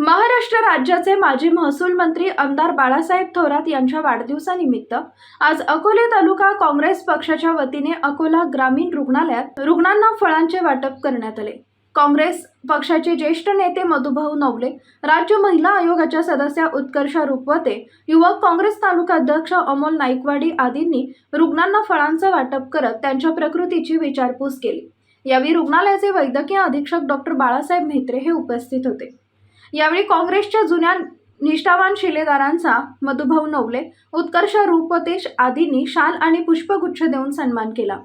महाराष्ट्र राज्याचे माजी महसूल मंत्री आमदार बाळासाहेब थोरात यांच्या वाढदिवसानिमित्त आज अकोले तालुका काँग्रेस पक्षाच्या वतीने अकोला ग्रामीण रुग्णालयात रुग्णांना फळांचे वाटप करण्यात आले. काँग्रेस पक्षाचे ज्येष्ठ नेते मधुभाऊ नवले राज्य महिला आयोगाच्या सदस्या उत्कर्षा रुपवते युवक काँग्रेस तालुका अध्यक्ष अमोल नाईकवाडी आदींनी रुग्णांना फळांचं वाटप करत त्यांच्या प्रकृतीची विचारपूस केली. यावेळी रुग्णालयाचे वैद्यकीय अधीक्षक डॉक्टर बाळासाहेब म्हेत्रे हे उपस्थित होते. यावेळी काँग्रेसच्या जुन्या निष्ठावान शिलेदारांचा मधुभाऊ नवले उत्कर्ष रूपतेश आदींनी शाल आणि पुष्पगुच्छ देऊन सन्मान केला.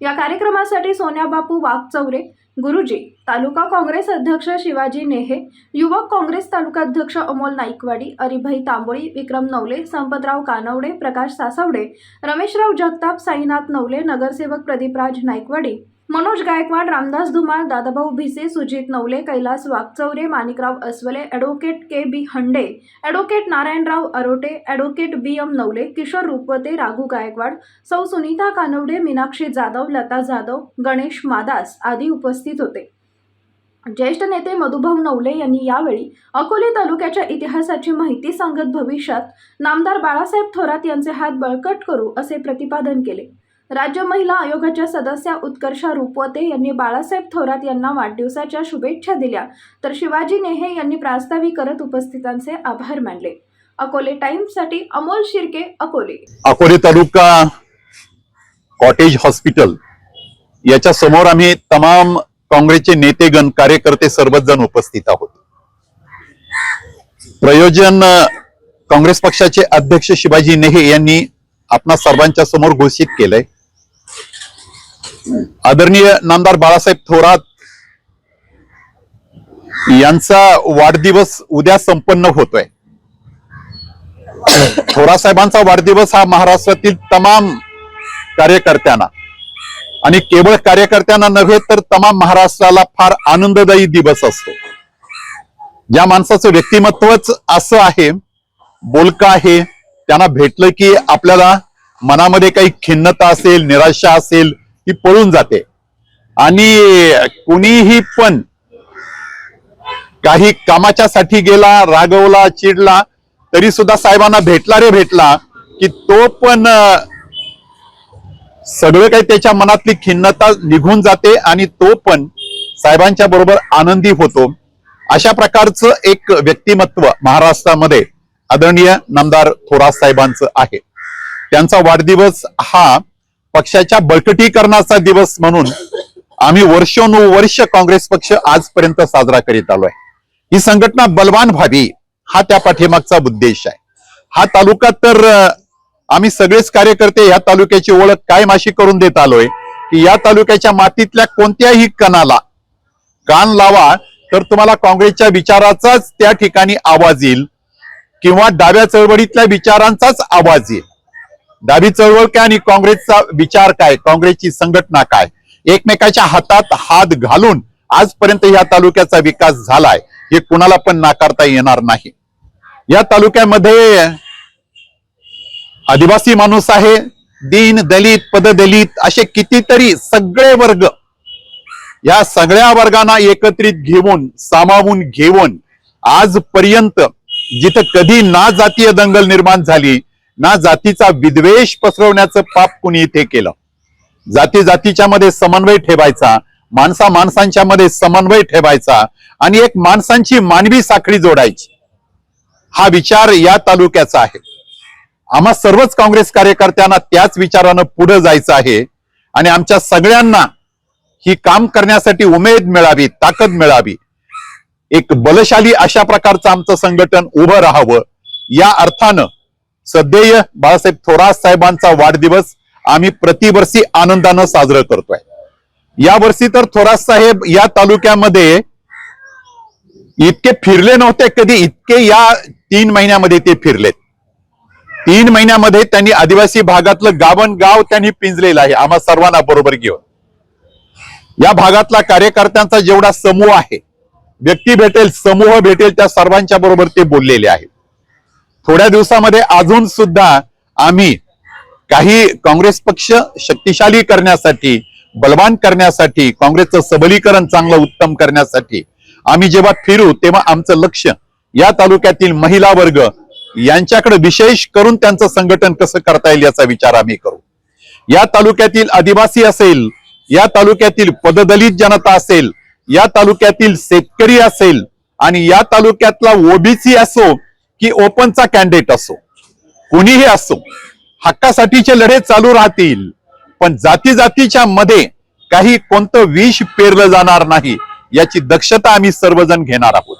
या कार्यक्रमासाठी सोन्याबापू वाघचौरे गुरुजी तालुका काँग्रेस अध्यक्ष शिवाजी नेहे युवक काँग्रेस तालुका अध्यक्ष अमोल नाईकवाडी अरिभाई तांबोळी विक्रम नवले संपतराव कानवडे प्रकाश सासवडे रमेशराव जगताप साईनाथ नवले नगरसेवक Pradipraj Naikwadi Manoj Gaikwad Ramdas Dhumal Dadabhau Bhise Sujit Navale Kailas Wagchaure Manikrao Aswale advocate K B Hande advocate Narayanrao Arote advocate B M Navale Kishor Rupawate Raghu Gaikwad सौ सुनीता कानवडे मीनाक्षी जाधव लता जाधव गणेश मादास आदी उपस्थित होते. ज्येष्ठ नेते मधुभाऊ नवले यांनी यावेळी अकोले तालुक्याच्या इतिहासाची माहिती सांगत भविष्यात नामदार बाळासाहेब थोरात यांचे हात बळकट करू असे प्रतिपादन केले. राज्य महिला आयोगाच्या सदस्या उत्कर्षा रुपवते यांनी बाळासाहेब थोरात यांना वाढदिवसाच्या शुभेच्छा दिल्या. तर शिवाजी नेहे यांनी प्रास्ताविक करत उपस्थितांचे आभार मानले. अकोले टाइम्ससाठी Amol Shirke Akole. Akole taluka cottage hospital. याच्या समोर आम्ही तमाम काँग्रेसचे नेतेगण कार्यकर्ते सर्वच जण उपस्थित आहोत. प्रयोजन काँग्रेस पक्षाचे अध्यक्ष शिवाजी नेहे यांनी आपणा सर्वांच्या समोर घोषित केलंय. आदरणीय नामदार बाळासाहेब थोरात यांचा वाढदिवस उद्या संपन्न होतोय. थोरात साहेबांचा वाढदिवस हा महाराष्ट्रातील तमाम कार्यकर्त्यांना आणि केवळ कार्यकर्त्यांना नव्हे तर तमाम महाराष्ट्राला फार आनंददायी दिवस असतो. ज्या माणसाचं व्यक्तिमत्वच असं आहे बोलकं आहे त्यांना भेटलं की आपल्याला मनामध्ये काही खिन्नता असेल निराशा असेल ती पळून जाते. आणि कुणीही पण काही कामाच्या साठी गेला रागवला चिडला तरी सुद्धा साहेबांना भेटला रे भेटला की तो पण सगळं काही त्याच्या मनातली खिन्नता निघून जाते आणि तो पण साहेबांच्या बरोबर आनंदी होतो. अशा प्रकारचं एक व्यक्तिमत्व महाराष्ट्रामध्ये आदरणीय नामदार थोरात साहेबांचं आहे. त्यांचा वाढदिवस हा पक्षाच्या बळकटीकरणाचा दिवस म्हणून आम्ही वर्षानुवर्ष काँग्रेस पक्ष आजपर्यंत साजरा करीत आलोय. ही संघटना बलवान व्हावी हा त्या पाठीमागचा उद्देश आहे. हा तालुका तर आम्ही सगळेच कार्यकर्ते या तालुक्याची ओळख कायम अशी करून देत आलोय की या तालुक्याच्या मातीतल्या कोणत्याही कणाला कान लावा तर तुम्हाला काँग्रेसच्या विचाराचाच त्या ठिकाणी आवाज येईल किंवा डाव्या चळवळीतल्या विचारांचाच आवाज येईल. डावी चळवळ काय आणि काँग्रेसचा विचार काय? काँग्रेसची संघटना काय? एकमेकाच्या हातात हात घालून आजपर्यंत या तालुक्याचा विकास झालाय. हे कुणाला पण नाकारता येणार नाही. या तालुक्यामध्ये आदिवासी माणूस आहे. दीन दलित पददलित असे कितीतरी सगळे वर्ग या सगळ्या वर्गांना एकत्रित घेऊन सामावून घेऊन आजपर्यंत जिथं कधी ना जातीय दंगल निर्माण झाली ना जातीचा विद्वेष पसरवण्याचं पाप कुणी इथे केलं? जाती जातीच्या मध्ये समन्वय ठेवायचा माणसा माणसांच्या मध्ये समन्वय ठेवायचा आणि एक माणसांची मानवी साखळी जोडायची. हा विचार या तालुक्याचा आहे. आम्हा सर्वच काँग्रेस कार्यकर्त्यांना त्याच विचारानं पुढे जायचं आहे आणि आमच्या सगळ्यांना ही काम करण्यासाठी उमेद मिळावी ताकद मिळावी. एक बलशाली अशा प्रकारचं आमचं संघटन उभं राहावं या अर्थानं सध्या बाळासाहेब थोरात साहेबांचा वाढदिवस आम्ही प्रतिवर्षी आनंदानं साजरं करतोय. या वर्षी तर थोरात साहेब या तालुक्यामध्ये इतके फिरले नव्हते कधी इतके या तीन महिन्यामध्ये ते फिरलेत. तीन महिन्यामध्ये त्यांनी आदिवासी भागातलं गावन गाव त्यांनी पिंजलेलं आहे आम्हा सर्वांना बरोबर घेऊन. या भागातला कार्यकर्त्यांचा जेवढा समूह आहे व्यक्ती भेटेल समूह भेटेल त्या सर्वांच्या बरोबर ते बोललेले आहेत. थोड्या दिवसामध्ये अजून सुद्धा आम्ही काही काँग्रेस पक्ष शक्तिशाली करण्यासाठी बलवान करण्यासाठी काँग्रेसचं सबलीकरण चांगलं उत्तम करण्यासाठी आम्ही जेव्हा फिरू तेव्हा आमचं लक्ष या तालुक्यातील महिला वर्ग यांच्याकडे विशेष करून त्यांचं संघटन कसं करता येईल याचा विचार आम्ही करू. या तालुक्यातील आदिवासी असेल या तालुक्यातील पददलित जनता असेल या तालुक्यातील शेतकरी असेल आणि या तालुक्यातला ओबीसी असो की ओपनचा कॅन्डिडेट असो कुणीही असो हक्कासाठीचे लढे चालू राहतील पण जाती जातीच्या मध्ये काही कोणतं विष पेरलं जाणार नाही याची दक्षता आम्ही सर्वजण घेणार आहोत.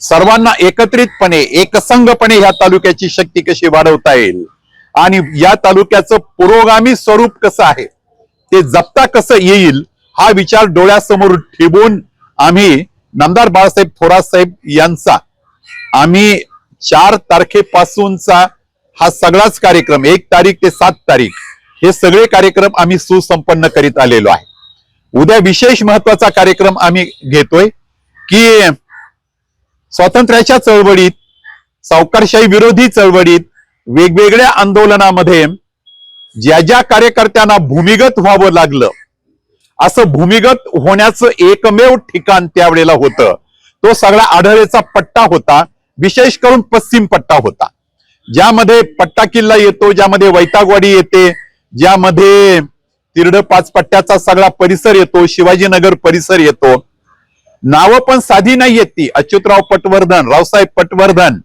सर्वांना एकत्रितपणे एकसंघपणे ह्या तालुक्याची शक्ती कशी वाढवता येईल? आणि या तालुक्याचं पुरोगामी स्वरूप कसं आहे? ते जपता कसं येईल? हा विचार डोळ्यासमोर ठेवून आम्ही नामदार बाळासाहेब थोरात साहेब यांचा आम्ही चार तारखेपासूनचा हा सगळाच कार्यक्रम एक तारीख ते सात तारीख हे सगळे कार्यक्रम आम्ही सुसंपन्न करीत आलेलो आहे. उद्या विशेष महत्त्वाचा कार्यक्रम आम्ही घेतोय की स्वातंत्र्याच्या चळवळीत सावकारशाही विरोधी चळवळीत वेगवेगळ्या आंदोलनामध्ये ज्या ज्या कार्यकर्त्यांना भूमिगत व्हावं लागलं असं भूमिगत होण्याचं एकमेव ठिकाण त्यावेळेला होतं. तो सगळा आढळेचा पट्टा होता. विशेष करून पश्चिम पट्टा होता. ज्यामध्ये पट्टा किल्ला येतो ज्यामध्ये वैतागवाडी येते ज्यामध्ये तिरड पाच पट्ट्याचा सगळा परिसर येतो शिवाजीनगर परिसर येतो. नावं पण साधी नाही येत ती. अच्युतराव पटवर्धन रावसाहेब पटवर्धन.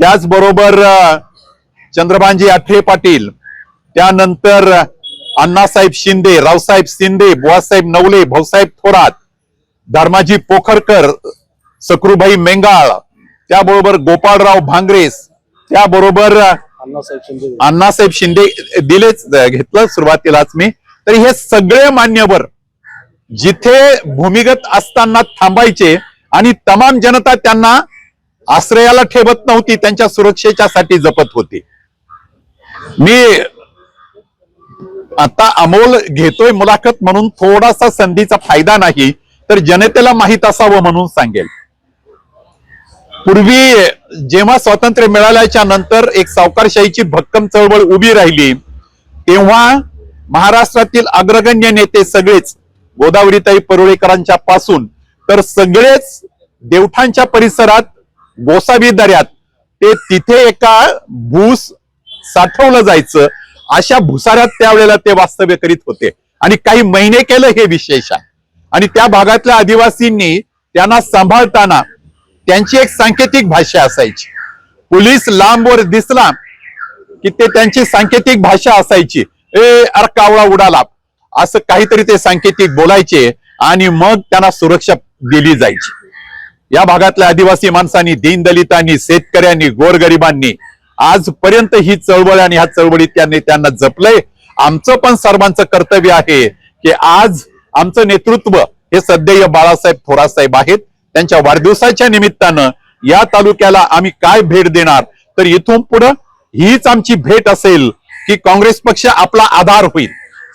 त्याचबरोबर चंद्रभानजी आठरे पाटील. त्यानंतर अण्णासाहेब शिंदे रावसाहेब शिंदे बुवासाहेब नवले भाऊसाहेब थोरात धर्माजी पोखरकर सक्रुभाई मेंगाळ त्याबरोबर गोपाळराव भांगरेस त्याबरोबर अण्णासाहेब शिंदे. दिलेच घेतलं सुरुवातीलाच मी. तर हे सगळे मान्यवर जिथे भूमिगत असताना थांबायचे आणि तमाम जनता त्यांना आश्रयाला ठेवत नव्हती त्यांच्या सुरक्षेच्या साठी जपत होती. मी आता अमोल घेतोय मुलाखत म्हणून थोडासा संधीचा फायदा नाही तर जनतेला माहीत असावं म्हणून सांगेल. पूर्वी जेव्हा स्वातंत्र्य मिळाल्याच्या नंतर एक सावकारशाहीची भक्कम चळवळ उभी राहिली तेव्हा महाराष्ट्रातील अग्रगण्य नेते सगळेच गोदावरीताई परुळेकरांच्या पासून तर सगळेच देवठांच्या परिसरात गोसावी दऱ्यात ते तिथे एका भूस साठवलं जायचं अशा भुसाऱ्यात त्यावेळेला ते वास्तव्य करीत होते. आणि काही महिने केलं हे विशेष आहे. आणि त्या भागातल्या आदिवासींनी त्यांना सांभाळताना त्यांची एक सांकेतिक भाषा असायची. पोलीस लांबवर दिसला की ते त्यांची सांकेतिक भाषा असायची. ए अर कावळा उडाला. असं काहीतरी ते सांकेतिक बोलायचे आणि मग त्यांना सुरक्षा दिली जायची. या भागातल्या आदिवासी माणसांनी दीनदलितांनी शेतकऱ्यांनी गोरगरिबांनी आजपर्यंत ही चळवळ आणि ह्या चळवळीत त्यांनी त्यांना जपलंय. आमचं पण सर्वांचं कर्तव्य आहे की आज आमचं नेतृत्व हे सध्या बाळासाहेब थोरात साहेब आहेत. त्यांच्या वाढदिवसाच्या निमित्तानं या तालुक्याला आम्ही काय भेट देणार? तर इथून पुढं हीच आमची भेट असेल की काँग्रेस पक्ष आपला आधार होईल.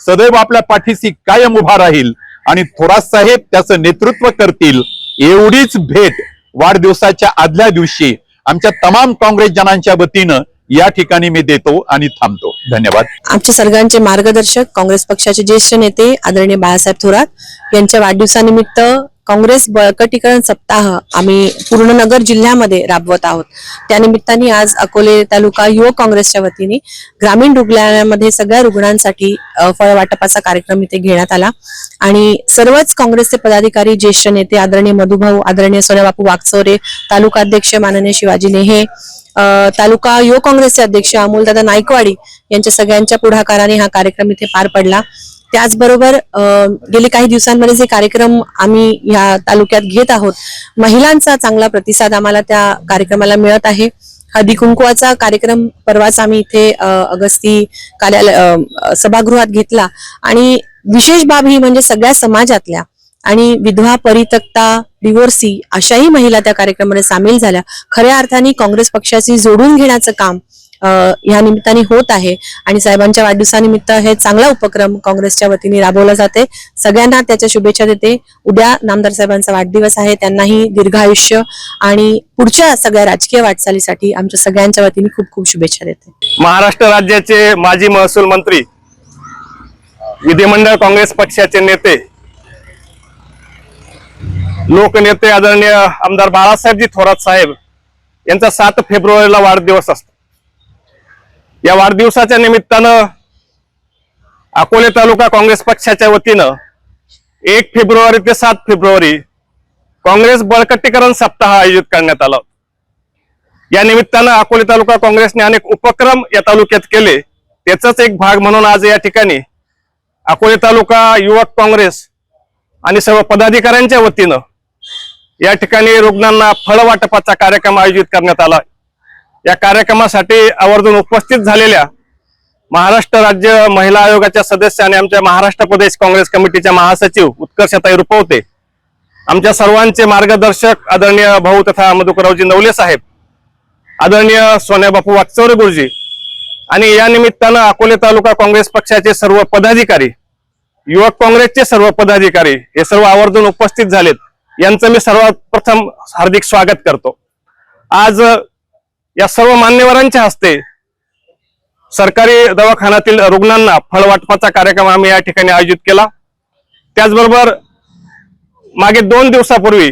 सदैव आपल्या पाठीशी कायम उभा राहील आणि थोरात साहेब त्याचं नेतृत्व करतील एवढीच भेट वाढदिवसाच्या आदल्या दिवशी आमच्या तमाम काँग्रेस जनांच्या वतीनं या ठिकाणी मी देतो आणि थांबतो. धन्यवाद. आमच्या सर्वांचे मार्गदर्शक काँग्रेस पक्षाचे ज्येष्ठ नेते आदरणीय बाळासाहेब थोरात यांच्या वाढदिवसानिमित्त काँग्रेस बळकटीकरण सप्ताह आम्ही पूर्णनगर जिल्ह्यामध्ये राबवत आहोत. त्यानिमित्ताने आज अकोले तालुका युवक काँग्रेसच्या वतीने ग्रामीण रुग्णालयामध्ये सगळ्या रुग्णांसाठी फळ वाटपाचा कार्यक्रम इथे घेण्यात आला. आणि सर्वच काँग्रेसचे पदाधिकारी ज्येष्ठ नेते आदरणीय मधुभाऊ आदरणीय सोन्याबापू वागचोरे तालुका अध्यक्ष माननीय शिवाजी नेहे तालुका युवक काँग्रेसचे अध्यक्ष अमोलदादा नायकवाडी यांच्या सगळ्यांच्या पुढाकाराने हा कार्यक्रम इथे पार पडला. त्याचबरोबर गेले काही दिवसांमध्ये जे कार्यक्रम आम्ही या तालुक्यात घेत आहोत महिलांचा चांगला प्रतिसाद आम्हाला त्या कार्यक्रमाला मिळत आहे. हळदी कुंकुवाचा कार्यक्रम परवाच आम्ही इथे अगस्ती कार्यालय सभागृहात घेतला. आणि विशेष बाब ही म्हणजे सगळ्या समाजातल्या आणि विधवा परितक्ता डिवोर्सी अशाही महिला त्या कार्यक्रमामध्ये सामील झाल्या. खऱ्या अर्थाने काँग्रेस पक्षाशी जोडून घेण्याचं काम या निमित्ताने होत आहे. आणि साहेबांच्या वाढदिवसानिमित्त हे चांगला उपक्रम काँग्रेसच्या वतीने राबवला जाते. सगळ्यांना त्याच्या शुभेच्छा देते. उद्या नामदार साहेबांचा वाढदिवस आहे. त्यांनाही दीर्घ आयुष्य आणि पुढच्या सगळ्या राजकीय वाटचालीसाठी आमच्या सगळ्यांच्या वतीने खूप खूप शुभेच्छा देते. महाराष्ट्र राज्याचे माजी महसूल मंत्री विधिमंडळ काँग्रेस पक्षाचे नेते लोकनेते आदरणीय आमदार बाळासाहेबजी थोरात साहेब यांचा सात फेब्रुवारीला वाढदिवस असतो. या वाढदिवसाच्या निमित्तानं अकोले तालुका काँग्रेस पक्षाच्या वतीनं एक फेब्रुवारी ते सात फेब्रुवारी काँग्रेस बळकटीकरण सप्ताह आयोजित करण्यात आला. या निमित्तानं अकोले तालुका काँग्रेसने अनेक उपक्रम या तालुक्यात केले. त्याचाच एक भाग म्हणून आज या ठिकाणी अकोले तालुका युवक काँग्रेस आणि सर्व पदाधिकाऱ्यांच्या वतीनं या ठिकाणी रुग्णांना फळवाटपाचा कार्यक्रम आयोजित करण्यात आला. या कार्यक्रमासाठी आवर्जून उपस्थित झालेल्या महाराष्ट्र राज्य महिला आयोगाच्या सदस्य आणि आमच्या महाराष्ट्र प्रदेश काँग्रेस कमिटीच्या महासचिव उत्कर्षताई रुपवते आमच्या सर्वांचे मार्गदर्शक आदरणीय भाऊ तथा मधुकररावजी नवले साहेब आदरणीय सोन्याबापू वागचौरे गुरुजी आणि या निमित्तानं अकोले तालुका काँग्रेस पक्षाचे सर्व पदाधिकारी युवक काँग्रेसचे सर्व पदाधिकारी हे सर्व आवर्जून उपस्थित झालेत. यांचं मी सर्वात प्रथम हार्दिक स्वागत करतो. आज या सर्व मान्यवरांच्या हस्ते सरकारी दवाखान्यातील रुग्णांना फळ वाटपाचा कार्यक्रम आम्ही या ठिकाणी आयोजित केला. त्याचबरोबर मागे दोन दिवसापूर्वी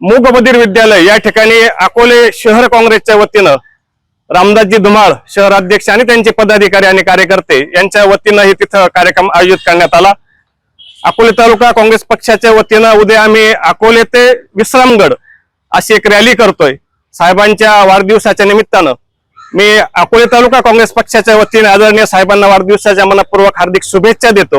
मूकबधीर विद्यालय या ठिकाणी अकोले शहर काँग्रेसच्या वतीनं रामदासजी धुमाळ शहराध्यक्ष आणि त्यांचे पदाधिकारी आणि कार्यकर्ते यांच्या वतीनं हे तिथं कार्यक्रम आयोजित करण्यात आला. अकोले तालुका काँग्रेस पक्षाच्या वतीनं उद्या आम्ही अकोले ते विश्रामगड अशी एक रॅली करतोय. साहेबांच्या वाढदिवसाच्या निमित्तानं मी अकोले तालुका काँग्रेस पक्षाच्या वतीने आदरणीय साहेबांना वाढदिवसाच्या मनपूर्वक हार्दिक शुभेच्छा देतो.